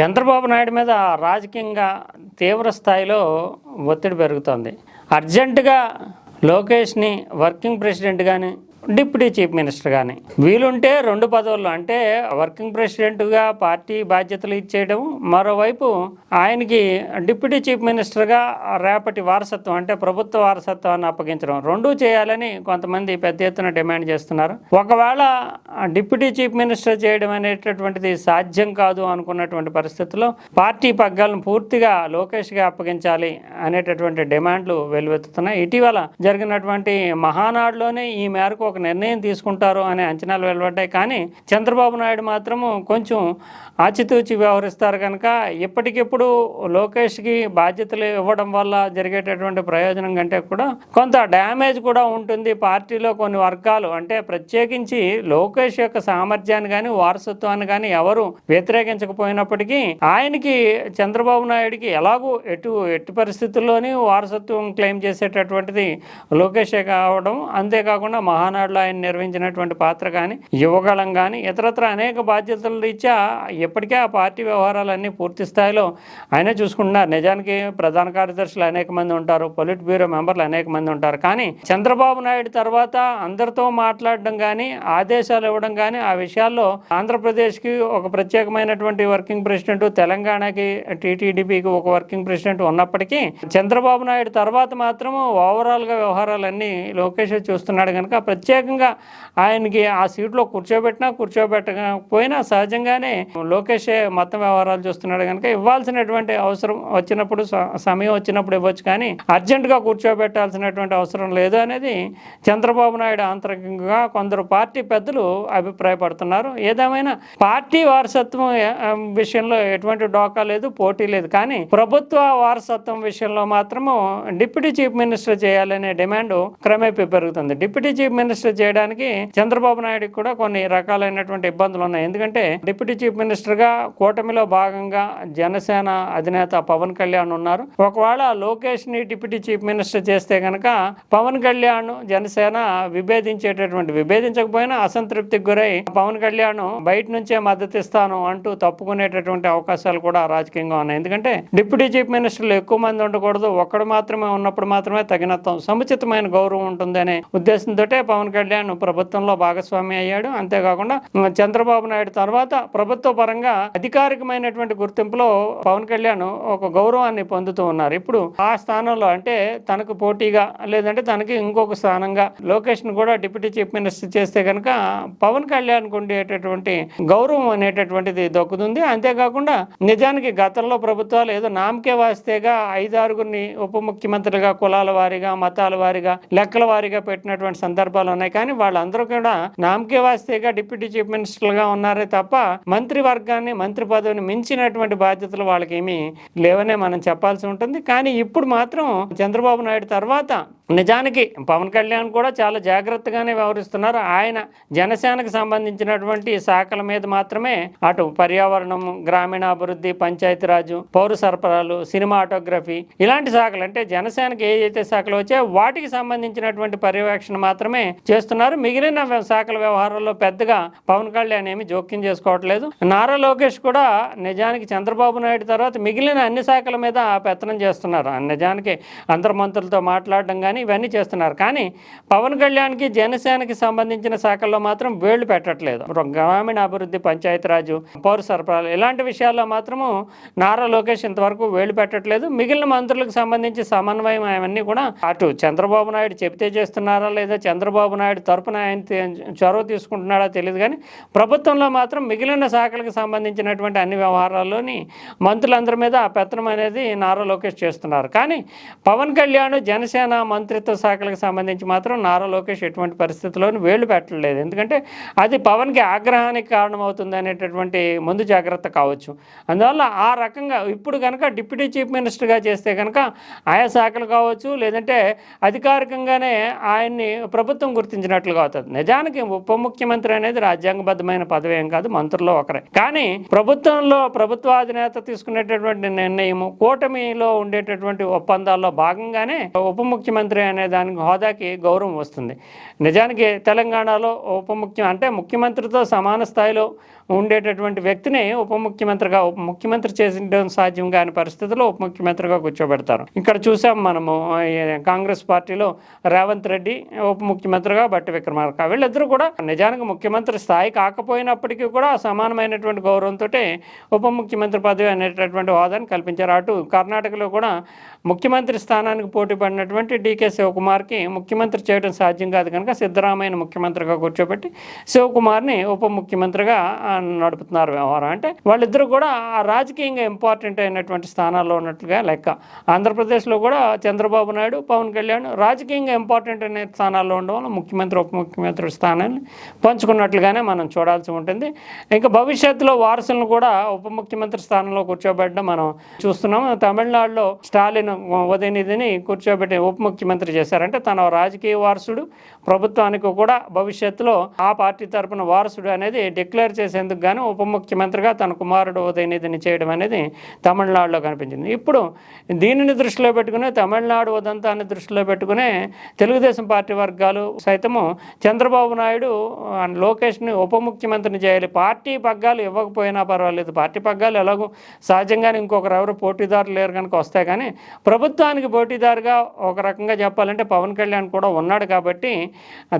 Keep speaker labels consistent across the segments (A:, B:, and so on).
A: చంద్రబాబు నాయుడు మీద రాజకీయంగా తీవ్ర స్థాయిలో ఒత్తిడి పెరుగుతోంది. అర్జెంటుగా లోకేష్ని వర్కింగ్ ప్రెసిడెంట్ కానీ డిప్యూటీ చీఫ్ మినిస్టర్ కానీ వీలుంటే రెండు పదవులు అంటే వర్కింగ్ ప్రెసిడెంట్గా పార్టీ బాధ్యతలు ఇచ్చేయడం మరోవైపు ఆయనకి డిప్యూటీ చీఫ్ మినిస్టర్గా రేపటి వారసత్వం అంటే ప్రభుత్వ వారసత్వాన్ని అప్పగించడం రెండూ చేయాలని కొంతమంది పెద్ద ఎత్తున డిమాండ్ చేస్తున్నారు. ఒకవేళ డిప్యూటీ చీఫ్ మినిస్టర్ చేయడం అనేటటువంటిది సాధ్యం కాదు అనుకున్నటువంటి పరిస్థితుల్లో పార్టీ పగ్గాలను పూర్తిగా లోకేష్గా అప్పగించాలి అనేటటువంటి డిమాండ్లు వెలువెత్తుతున్నాయి. ఇటీవల జరిగినటువంటి మహానాడులోనే ఈ మేరకు ఒక నిర్ణయం తీసుకుంటారు అనే అంచనాలు వెలువడ్డాయి. కానీ చంద్రబాబు నాయుడు మాత్రము కొంచెం ఆచితూచి వ్యవహరిస్తారు కనుక ఎప్పటికెప్పుడు లోకేష్కి బాధ్యతలు ఇవ్వడం వల్ల జరిగేటటువంటి ప్రయోజనం కంటే కూడా కొంత డ్యామేజ్ కూడా ఉంటుంది. పార్టీలో కొన్ని వర్గాలు అంటే ప్రత్యేకించి లోకేష్ యొక్క సామర్థ్యాన్ని కానీ వారసత్వాన్ని కానీ ఎవరు వ్యతిరేకించకపోయినప్పటికీ ఆయనకి చంద్రబాబు నాయుడికి ఎలాగూ ఎటు ఎట్టి పరిస్థితుల్లోని వారసత్వం క్లెయిమ్ చేసేటటువంటిది లోకేషే కావడం. అంతేకాకుండా మహానాడులో ఆయన నిర్వహించినటువంటి పాత్ర కానీ యువగళం కానీ ఇతరత్ర అనేక బాధ్యతల రీత్యా ఇప్పటికే ఆ పార్టీ వ్యవహారాలన్నీ పూర్తి స్థాయిలో ఆయనే చూసుకుంటున్నారు. నిజానికి ప్రధాన కార్యదర్శులు అనేక మంది ఉంటారు పొలిట్ బ్యూరో మెంబర్లు అనేక మంది ఉంటారు. కానీ చంద్రబాబు నాయుడు తర్వాత అందరితో మాట్లాడడం కానీ ఆదేశాలు ఇవ్వడం కానీ ఆ విషయాల్లో ఆంధ్రప్రదేశ్కి ఒక ప్రత్యేకమైనటువంటి వర్కింగ్ ప్రెసిడెంట్ తెలంగాణకి టీటీడీపీకి ఒక వర్కింగ్ ప్రెసిడెంట్ ఉన్నప్పటికీ చంద్రబాబు నాయుడు తర్వాత మాత్రం ఓవరాల్గా వ్యవహారాలన్నీ లోకేష్ చూస్తున్నాడు కనుక ప్రత్యేకంగా ఆయనకి ఆ సీట్లో కూర్చోబెట్టినా కూర్చోబెట్టకపోయినా సహజంగానే లోకేషే మొత్తం వ్యవహారాలు చూస్తున్నాడు కనుక ఇవ్వాల్సినటువంటి అవసరం వచ్చినప్పుడు సమయం వచ్చినప్పుడు ఇవ్వచ్చు. కానీ అర్జెంటుగా కూర్చోబెట్టాల్సినటువంటి అవసరం లేదు అనేది చంద్రబాబు నాయుడు ఆంతరికంగా కొందరు పార్టీ పెద్దలు అభిప్రాయపడుతున్నారు. ఏదేమైనా పార్టీ వారసత్వం విషయంలో ఎటువంటి డోకా లేదు పోటీ లేదు. కానీ ప్రభుత్వ వారసత్వం విషయంలో మాత్రము డిప్యూటీ చీఫ్ మినిస్టర్ చేయాలనే డిమాండ్ క్రమేపీ పెరుగుతుంది. డిప్యూటీ చీఫ్ మినిస్టర్ చేయడానికి చంద్రబాబు నాయుడుకి కూడా కొన్ని రకాలైనటువంటి ఇబ్బందులు ఉన్నాయి. ఎందుకంటే డిప్యూటీ చీఫ్ మినిస్టర్గా కూటమిలో భాగంగా జనసేన అధినేత పవన్ కళ్యాణ్ ఉన్నారు. ఒకవేళ లోకేష్ని డిప్యూటీ చీఫ్ మినిస్టర్ చేస్తే గనక పవన్ కళ్యాణ్ జనసేన విభేదించేటటువంటి విభేదించకపోయినా అసంతృప్తికి గురై పవన్ కళ్యాణ్ బయట నుంచే మద్దతు ఇస్తాను అంటూ తప్పుకునేటటువంటి అవకాశాలు కూడా రాజకీయంగా ఉన్నాయి. ఎందుకంటే డిప్యూటీ చీఫ్ మినిస్టర్లు ఎక్కువ మంది ఉండకూడదు. ఒక్కడు మాత్రమే ఉన్నప్పుడు మాత్రమే తగినంత సముచితమైన గౌరవం ఉంటుందనే ఉద్దేశంతో పవన్ కళ్యాణ్ ప్రభుత్వంలో భాగస్వామి అయ్యాడు. అంతేకాకుండా చంద్రబాబు నాయుడు తర్వాత ప్రభుత్వ పరంగా అధికారికమైనటువంటి గుర్తింపులో పవన్ కళ్యాణ్ ఒక గౌరవాన్ని పొందుతూ ఉన్నారు. ఇప్పుడు ఆ స్థానంలో అంటే తనకు పోటీగా లేదంటే తనకి ఇంకొక స్థానంగా లోకేష్ను కూడా డిప్యూటీ చీఫ్ మినిస్టర్ చేస్తే కనుక పవన్ కళ్యాణ్ ఉండేటటువంటి గౌరవం అనేటటువంటిది దక్కుతుంది. అంతేకాకుండా నిజానికి గతంలో ప్రభుత్వాలు ఏదో నామకే వాస్తేగా ఐదారుగురిని ఉప ముఖ్యమంత్రిగా కులాల వారీగా మతాల వారీగా లెక్కల వారీగా పెట్టినటువంటి సందర్భాలు ఉన్నాయి. కానీ వాళ్ళందరూ కూడా నామకే వాస్తేగా డిప్యూటీ చీఫ్ మినిస్టర్లుగా ఉన్నారే తప్ప మంత్రి వర్గాన్ని మంత్రి పదవిని మించినటువంటి బాధ్యతలు వాళ్ళకేమీ లేవనే మనం చెప్పాల్సి ఉంటుంది. కానీ ఇప్పుడు మాత్రం చంద్రబాబు నాయుడు తర్వాత నిజానికి పవన్ కళ్యాణ్ కూడా చాలా జాగ్రత్తగానే వ్యవహరిస్తున్నారు. ఆయన జనసేనకు సంబంధించినటువంటి శాఖల మీద మాత్రమే అటు పర్యావరణం గ్రామీణాభివృద్ధి పంచాయతీరాజు పౌర సరఫరాలు సినిమాటోగ్రఫీ ఇలాంటి శాఖలు అంటే జనసేనకి ఏదైతే శాఖలు వచ్చాయో వాటికి సంబంధించినటువంటి పర్యవేక్షణ మాత్రమే చేస్తున్నారు. మిగిలిన శాఖల వ్యవహారాల్లో పెద్దగా పవన్ కళ్యాణ్ ఏమి జోక్యం చేసుకోవట్లేదు. నారా లోకేష్ కూడా నిజానికి చంద్రబాబు నాయుడు తర్వాత మిగిలిన అన్ని శాఖల మీద పెత్తనం చేస్తున్నారు. ఆ నిజానికి అందరు మంత్రులతో మాట్లాడడం కానీ ఇవన్నీ చేస్తున్నారు. కానీ పవన్ కళ్యాణ్కి జనసేనకి సంబంధించిన శాఖల్లో మాత్రం వేళ్ళు పెట్టట్లేదు. గ్రామీణ అభివృద్ధి పంచాయతీరాజు పౌర సరఫరాలు ఇలాంటి విషయాల్లో మాత్రము నారా లోకేష్ ఇంతవరకు వేలు పెట్టట్లేదు. మిగిలిన మంత్రులకు సంబంధించి సమన్వయం అవన్నీ కూడా అటు చంద్రబాబు నాయుడు చెప్తే చేస్తున్నారా లేదా చంద్రబాబు నాయుడు తరపున ఆయన చొరవ తీసుకుంటున్నాడా తెలియదు కానీ ప్రభుత్వంలో మాత్రం మిగిలిన శాఖలకు సంబంధించినటువంటి అన్ని వ్యవహారాల్లోని మంత్రులందరి మీద ఆ పెత్తనం అనేది నారా లోకేష్ చేస్తున్నారు. కానీ పవన్ కళ్యాణ్ జనసేన మంత్రిత్వ శాఖలకు సంబంధించి మాత్రం నారా లోకేష్ ఎటువంటి పరిస్థితుల్లోనూ వేళ్ళు పెట్టలేదు. ఎందుకంటే అది పవన్కి ఆగ్రహానికి కారణమవుతుంది అనేటటువంటి ముందు జాగ్రత్త కావచ్చు. అందువల్ల ఆ రకంగా ఇప్పుడు కనుక డిప్యూటీ చీఫ్ మినిస్టర్గా చేస్తే కనుక ఆయా శాఖలు కావచ్చు లేదంటే అధికారికంగానే ఆయన్ని ప్రభుత్వం గుర్తించినట్లుగా అవుతుంది నిజానికి ఉప ముఖ్యమంత్రి అనేది రాజ్యాంగబద్ధమైన పదవి ఏం కాదు మంత్రుల్లో ఒకరే. కానీ ప్రభుత్వంలో ప్రభుత్వ అధినేత తీసుకునేటటువంటి నిర్ణయం కూటమిలో ఉండేటటువంటి ఒప్పందాల్లో భాగంగానే ఉప ముఖ్యమంత్రి ముఖ్యమంత్రి అనే దానికి హోదాకి గౌరవం వస్తుంది. నిజానికి తెలంగాణలో ఉప ముఖ్యం అంటే ముఖ్యమంత్రితో సమాన స్థాయిలో ఉండేటటువంటి వ్యక్తిని ఉప ముఖ్యమంత్రిగా ఉప ముఖ్యమంత్రి చేసిన సాధ్యం కాని పరిస్థితిలో ఉప ముఖ్యమంత్రిగా కూర్చోబెడతారు. ఇక్కడ చూసాం మనము కాంగ్రెస్ పార్టీలో రేవంత్ రెడ్డి ఉప ముఖ్యమంత్రిగా బట్టి విక్రమార్క. వీళ్ళిద్దరూ కూడా నిజానికి ముఖ్యమంత్రి స్థాయి కాకపోయినప్పటికీ కూడా సమానమైనటువంటి గౌరవంతో ఉప ముఖ్యమంత్రి పదవి అనేటటువంటి హోదాని కల్పించారు. అటు కర్ణాటకలో కూడా ముఖ్యమంత్రి స్థానానికి పోటీ పడినటువంటి డీకే శివకుమార్కి ముఖ్యమంత్రి చేయడం సాధ్యం కాదు కనుక సిద్ధరామయ్యను ముఖ్యమంత్రిగా కూర్చోబెట్టి శివకుమార్ని ఉప ముఖ్యమంత్రిగా నడుపుతున్నారు వ్యవహారం. అంటే వాళ్ళిద్దరూ కూడా ఆ రాజకీయంగా ఇంపార్టెంట్ అయినటువంటి స్థానాల్లో ఉన్నట్లుగా లెక్క. ఆంధ్రప్రదేశ్లో కూడా చంద్రబాబు నాయుడు పవన్ కళ్యాణ్ రాజకీయంగా ఇంపార్టెంట్ అనే స్థానాల్లో ఉండడం వల్ల ముఖ్యమంత్రి ఉప ముఖ్యమంత్రి స్థానాన్ని పంచుకున్నట్లుగానే మనం చూడాల్సి ఉంటుంది. ఇంకా భవిష్యత్తులో వారసులను కూడా ఉప ముఖ్యమంత్రి స్థానంలో కూర్చోబెట్టడం మనం చూస్తున్నాం. తమిళనాడులో స్టాలిన్ ఉదయనిధిని కూర్చోబెట్టి ఉప ముఖ్యమంత్రి చేశారంటే తన రాజకీయ వారసుడు ప్రభుత్వానికి కూడా భవిష్యత్తులో ఆ పార్టీ తరపున వారసుడు అనేది డిక్లేర్ చేసేందుకు గాను ఉప ముఖ్యమంత్రిగా తన కుమారుడు ఉదయనిధిని చేయడం అనేది తమిళనాడులో కనిపించింది. ఇప్పుడు దీనిని దృష్టిలో పెట్టుకుని తమిళనాడు ఉదంతాన్ని దృష్టిలో పెట్టుకునే తెలుగుదేశం పార్టీ వర్గాలు సైతము చంద్రబాబు నాయుడు అండ్ లోకేష్ని ఉప ముఖ్యమంత్రిని చేయాలి. పార్టీ పగ్గాలు ఇవ్వకపోయినా పర్వాలేదు. పార్టీ పగ్గాలు ఎలాగో సహజంగానే ఇంకొకరు ఎవరు పోటీదారులు లేరు కనుక వస్తాయి కానీ ప్రభుత్వానికి పోటీదారుగా ఒక రకంగా చెప్పాలంటే పవన్ కళ్యాణ్ కూడా ఉన్నాడు కాబట్టి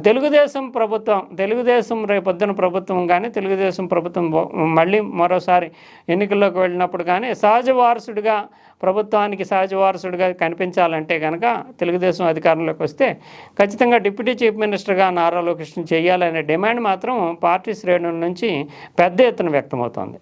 A: తెలుగుదేశం ప్రభుత్వం తెలుగుదేశం రేపొద్దున ప్రభుత్వం కానీ తెలుగుదేశం ప్రభుత్వం మళ్ళీ మరోసారి ఎన్నికల్లోకి వెళ్ళినప్పుడు కానీ సహజ వారసుడిగా ప్రభుత్వానికి సహజ వారసుడిగా కనిపించాలంటే కనుక తెలుగుదేశం అధికారంలోకి వస్తే ఖచ్చితంగా డిప్యూటీ చీఫ్ మినిస్టర్గా నారా లోకృష్ణ చేయాలనే డిమాండ్ మాత్రం పార్టీ శ్రేణుల నుంచి పెద్ద ఎత్తున వ్యక్తమవుతోంది.